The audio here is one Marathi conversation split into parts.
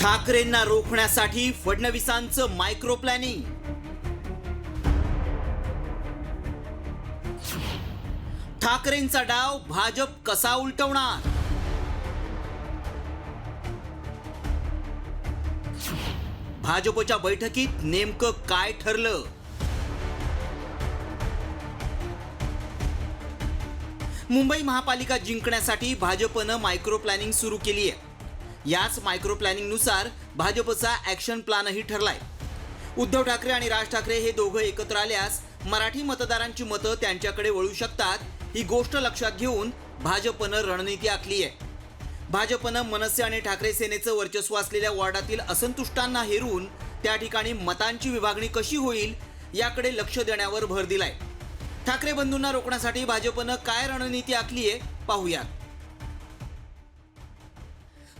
ठाकरेंना रोखण्यासाठी फडणवीसांचं मायक्रो प्लॅनिंग ठाकरेंचा डाव भाजप कसा उलटवणार? भाजपच्या बैठकीत नेमकं काय ठरलं? मुंबई महापालिका जिंकण्यासाठी भाजपनं मायक्रो प्लॅनिंग सुरू केली आहे याच मायक्रो प्लॅनिंगनुसार भाजपचा ॲक्शन प्लॅनही ठरलाय. उद्धव ठाकरे आणि राज ठाकरे हे दोघं एकत्र आल्यास मराठी मतदारांची मतं त्यांच्याकडे वळू शकतात ही गोष्ट लक्षात घेऊन भाजपनं रणनीती आखली आहे. भाजपनं मनसे आणि ठाकरे सेनेचं वर्चस्व असलेल्या वॉर्डातील असंतुष्टांना हेरून त्या ठिकाणी मतांची विभागणी कशी होईल याकडे लक्ष देण्यावर भर दिलाय. ठाकरे बंधूंना रोखण्यासाठी भाजपनं काय रणनीती आखली आहे पाहूयात.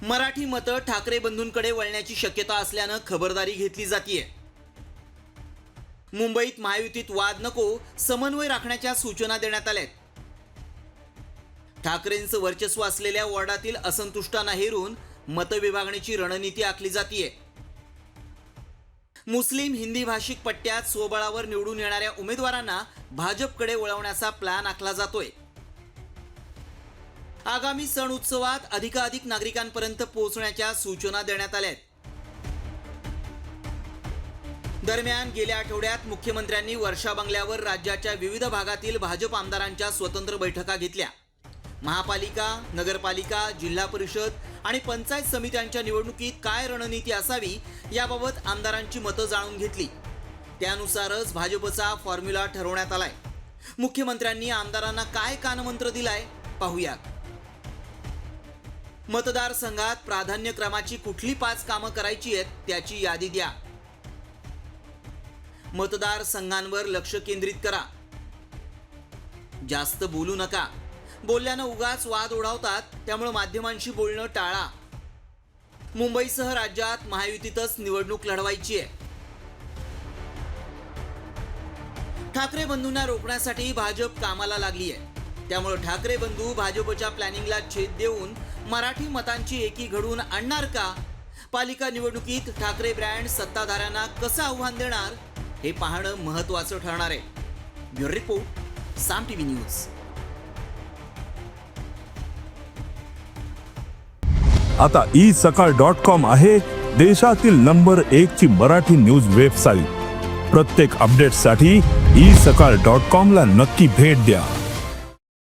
मराठी मतं ठाकरे बंधूंकडे वळण्याची शक्यता असल्यानं खबरदारी घेतली जातीय. मुंबईत महायुतीत वाद नको समन्वय राखण्याच्या सूचना देण्यात आल्या ठाकरेंचं वर्चस्व असलेल्या वॉर्डातील असंतुष्टांना हेरून मतविभागणीची रणनीती आखली जातीये. मुस्लिम हिंदी भाषिक पट्ट्यात स्वबळावर निवडून येणाऱ्या उमेदवारांना भाजपकडे वळवण्याचा प्लॅन आखला जातोय. आगामी सण उत्सवात अधिकाधिक नागरिकांपर्यंत पोहोचण्याच्या सूचना देण्यात आल्या आहेत दरम्यान गेल्या आठवड्यात मुख्यमंत्र्यांनी वर्षा बंगल्यावर राज्याच्या विविध भागातील भाजप आमदारांच्या स्वतंत्र बैठका घेतल्या. महापालिका नगरपालिका जिल्हा परिषद आणि पंचायत समित्यांच्या निवडणुकीत काय रणनीती असावी याबाबत आमदारांची मतं जाणून घेतली. त्यानुसारच भाजपचा फॉर्म्युला ठरवण्यात आलाय. मुख्यमंत्र्यांनी आमदारांना काय कानमंत्र दिलाय पाहूयात मतदारसंघात प्राधान्यक्रमाची कुठली पाच कामं करायची आहेत त्याची यादी द्या. मतदारसंघांवर लक्ष केंद्रित करा. जास्त बोलू नका. बोलल्यानं उगाच वाद ओढावतात त्यामुळे माध्यमांशी बोलणं टाळा. मुंबईसह राज्यात महायुतीतच निवडणूक लढवायची आहे. ठाकरे बंधूंना रोखण्यासाठी भाजप कामाला लागली आहे त्यामुळे ठाकरे बंधू भाजपच्या प्लॅनिंगला छेद देऊन मराठी मतांची एकी घडवून आणणार का? पालिका निवडणुकीत ठाकरे ब्रँड सत्ताधाऱ्यांना कसं आव्हान देणार? हे पाहणं महत्वाचं ठरणार आहे. Bureau report Saam TV news. आता ई सकाळ डॉट कॉम आहे देशातील नंबर एक ची मराठी न्यूज वेबसाईट. प्रत्येक अपडेटसाठी ई सकाळ डॉट कॉम ला नक्की भेट द्या.